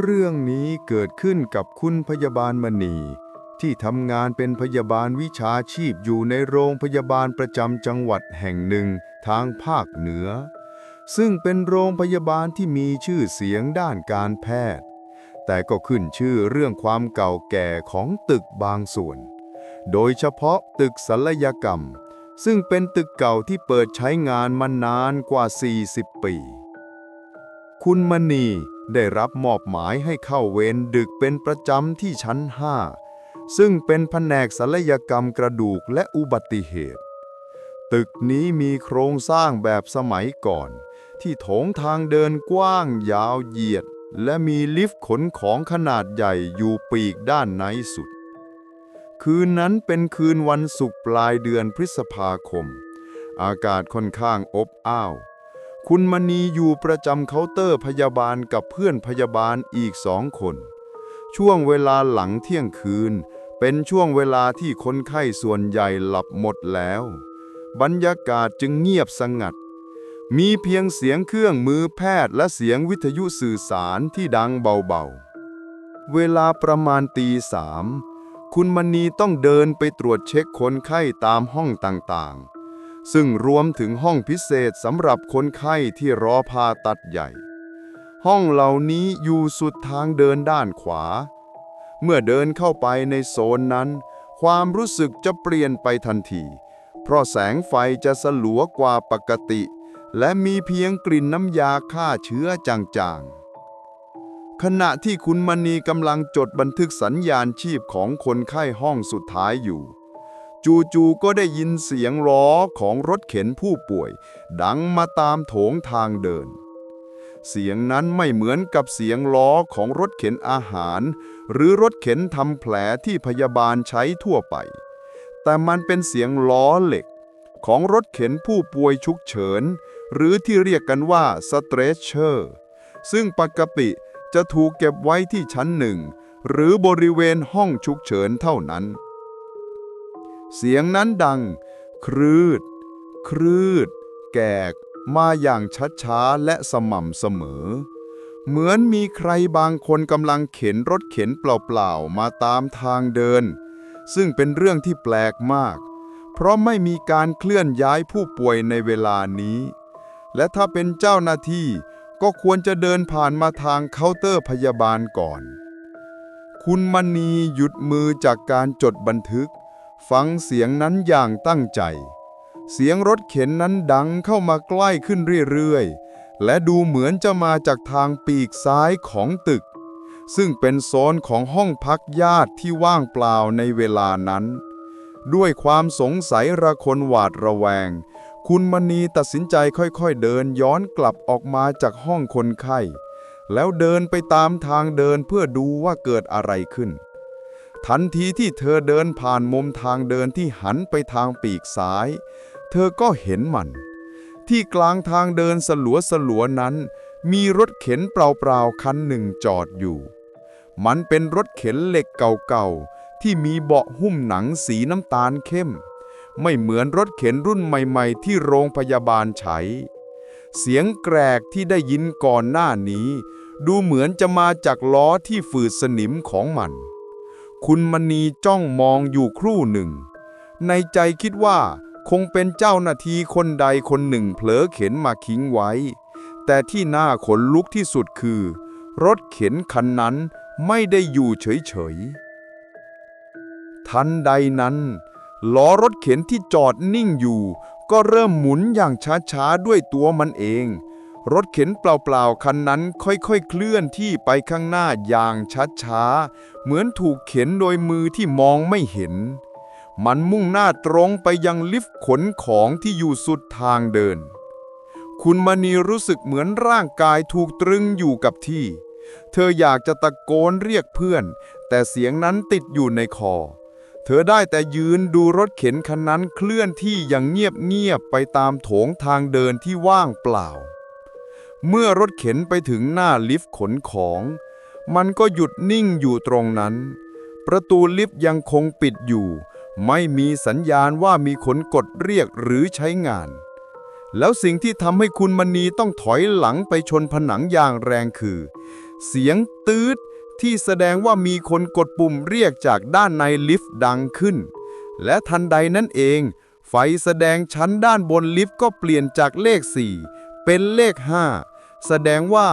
เรื่องนี้เกิดขึ้นกับคุณพยาบาลมณี ที่ทำงานเป็นพยาบาลวิชาชีพอยู่ในโรงพยาบาลประจำจังหวัดแห่งหนึ่งทางภาคเหนือ ซึ่งเป็นโรงพยาบาลที่มีชื่อเสียงด้านการแพทย์ แต่ก็ขึ้นชื่อเรื่องความเก่าแก่ของตึกบางส่วน โดยเฉพาะตึกศัลยกรรม ซึ่งเป็นตึกเก่าที่เปิดใช้งานมานานกว่า 40 ปี คุณมณี ได้รับมอบหมายให้เข้าเวรดึกเป็นประจำที่ชั้น5ซึ่งเป็นแผนกศัลยกรรมกระดูกและอุบัติเหตุ ตึกนี้มีโครงสร้างแบบสมัยก่อน ที่โถงทางเดินกว้างยาวเหยียด และมีลิฟต์ขนของขนาดใหญ่อยู่ปีกด้านในสุด คืนนั้นเป็นคืนวันศุกร์ปลายเดือนพฤษภาคม อากาศค่อนข้างอบอ้าว คุณมณีอยู่ประจำเคาน์เตอร์พยาบาลกับเพื่อนพยาบาลอีกสองคน ช่วงเวลาหลังเที่ยงคืน เป็นช่วงเวลาที่คนไข้ส่วนใหญ่หลับหมดแล้ว บรรยากาศจึงเงียบสงัด มีเพียงเสียงเครื่องมือแพทย์และเสียงวิทยุสื่อสารที่ดังเบาๆ เวลาประมาณตีสามคุณมณีต้องเดินไปตรวจเช็คคนไข้ตามห้องต่างๆ ซึ่งรวมถึงห้องพิเศษสำหรับคนไข้ที่รอผ่าตัดใหญ่ ห้องเหล่านี้อยู่สุดทางเดินด้านขวา เมื่อเดินเข้าไปในโซนนั้น ความรู้สึกจะเปลี่ยนไปทันที เพราะแสงไฟจะสลัวกว่าปกติ และมีเพียงกลิ่นน้ำยาฆ่าเชื้อจางๆขณะที่คุณมณีกำลังจดบันทึกสัญญาณชีพของคนไข้ห้องสุดท้ายอยู่ จู่ๆก็ได้ยินเสียงล้อของรถเข็นผู้ป่วย ดังมาตามโถงทางเดิน เสียงนั้นไม่เหมือนกับเสียงล้อของรถเข็นอาหาร หรือรถเข็นทำแผลที่พยาบาลใช้ทั่วไป แต่มันเป็นเสียงล้อเหล็ก ของรถเข็นผู้ป่วยฉุกเฉิน หรือที่เรียกกันว่าสเตรชเชอร์ ซึ่งปกติจะถูกเก็บไว้ที่ชั้นหนึ่งหรือบริเวณห้องฉุกเฉินเท่านั้น เสียงนั้นดัง ครืด ครืด แกก มาอย่างช้าๆและสม่ำเสมอ เหมือนมีใครบางคนกำลังเข็นรถเข็นเปล่าๆ มาตามทางเดิน ซึ่งเป็นเรื่องที่แปลกมาก เพราะไม่มีการเคลื่อนย้ายผู้ป่วยในเวลานี้ และถ้าเป็นเจ้าหน้าที่ก็ควรจะเดินผ่านมาทางเคาน์เตอร์พยาบาลก่อน คุณมณีหยุดมือจากการจดบันทึก ฟังเสียงนั้นอย่างตั้งใจ เสียงรถเข็นนั้นดังเข้ามาใกล้ขึ้นเรื่อยๆ และดูเหมือนจะมาจากทางปีกซ้ายของตึก ซึ่งเป็นโซนของห้องพักญาติที่ว่างเปล่าในเวลานั้น ด้วยความสงสัยระคนหวาดระแวง คุณมณีตัดสินใจค่อยๆเดินย้อนกลับออกมาจากห้องคนไข้ แล้วเดินไปตามทางเดินเพื่อดูว่าเกิดอะไรขึ้น ทันทีที่เธอเดินผ่านมุมทางเดินที่หันไปทางปีกซ้าย เธอก็เห็นมัน ที่กลางทางเดินสลัวสลัวนั้น มีรถเข็นเปล่าๆคันหนึ่งจอดอยู่ มันเป็นรถเข็นเหล็กเก่าๆ ที่มีเบาะหุ้มหนังสีน้ำตาลเข้ม ไม่เหมือนรถเข็นรุ่นใหม่ๆ ที่โรงพยาบาลใช้ เสียงแกรกที่ได้ยินก่อนหน้านี้ ดูเหมือนจะมาจากล้อที่ฝืดสนิมของมัน คุณมณีจ้องมองอยู่ครู่หนึ่ง ในใจคิดว่าคงเป็นเจ้าหน้าที่คนใดคนหนึ่งเผลอเข็นมาทิ้งไว้ แต่ที่น่าขนลุกที่สุดคือ รถเข็นคันนั้นไม่ได้อยู่เฉยๆ ทันใดนั้นล้อรถเข็นที่จอดนิ่งอยู่ ก็เริ่มหมุนอย่างช้าๆ ด้วยตัวมันเอง รถเข็นเปล่าๆคันนั้นค่อยๆเคลื่อนที่ไปข้างหน้าอย่างช้าๆ เหมือนถูกเข็นโดยมือที่มองไม่เห็น มันมุ่งหน้าตรงไปยังลิฟต์ขนของที่อยู่สุดทางเดิน คุณมณีรู้สึกเหมือนร่างกายถูกตรึงอยู่กับที่ เธออยากจะตะโกนเรียกเพื่อน แต่เสียงนั้นติดอยู่ในคอ เธอได้แต่ยืนดูรถเข็นคันนั้นเคลื่อนที่อย่างเงียบๆไปตามโถงทางเดินที่ว่างเปล่า เมื่อรถเข็นไปถึงหน้าลิฟต์ขนของ มันก็หยุดนิ่งอยู่ตรงนั้น ประตูลิฟต์ยังคงปิดอยู่ ไม่มีสัญญาณว่ามีคนกดเรียกหรือใช้งาน แล้วสิ่งที่ทำให้คุณมณีต้องถอยหลังไปชนผนังอย่างแรงคือ เสียงตืดที่แสดงว่ามีคนกดปุ่มเรียกจากด้านในลิฟต์ดังขึ้น และทันใดนั้นเอง ไฟแสดงชั้นด้านบนลิฟต์ก็เปลี่ยนจากเลข 4 เป็นเลข 5 แสดงว่า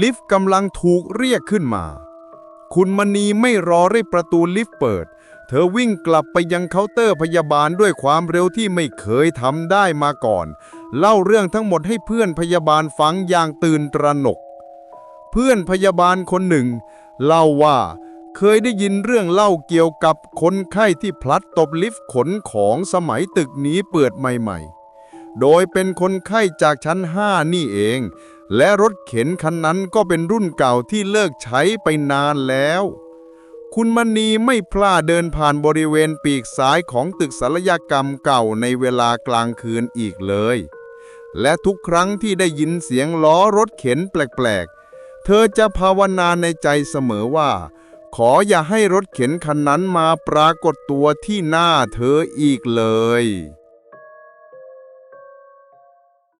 ลิฟต์กำลังถูกเรียกขึ้นมา คุณมณีไม่รอให้ประตูลิฟต์เปิด เธอวิ่งกลับไปยังเคาน์เตอร์พยาบาลด้วยความเร็วที่ไม่เคยทำได้มาก่อน เล่าเรื่องทั้งหมดให้เพื่อนพยาบาลฟังอย่างตื่นตระหนก เพื่อนพยาบาลคนหนึ่ง เล่าว่าเคยได้ยินเรื่องเล่าเกี่ยวกับคนไข้ที่พลัดตกลิฟต์ขนของสมัยตึกนี้เปิดใหม่ ๆ โดยเป็นคนไข้จากชั้น5นี่เอง และรถเข็นคันนั้นก็เป็นรุ่นเก่าที่เลิกใช้ไปนานแล้ว คุณมณีไม่พลาดเดินผ่านบริเวณปีกซ้ายของตึกศัลยกรรมเก่าในเวลากลางคืนอีกเลย และทุกครั้งที่ได้ยินเสียงล้อรถเข็นแปลกๆ เธอจะภาวนาในใจเสมอว่า ขออย่าให้รถเข็นคันนั้นมาปรากฏตัวที่หน้าเธออีกเลย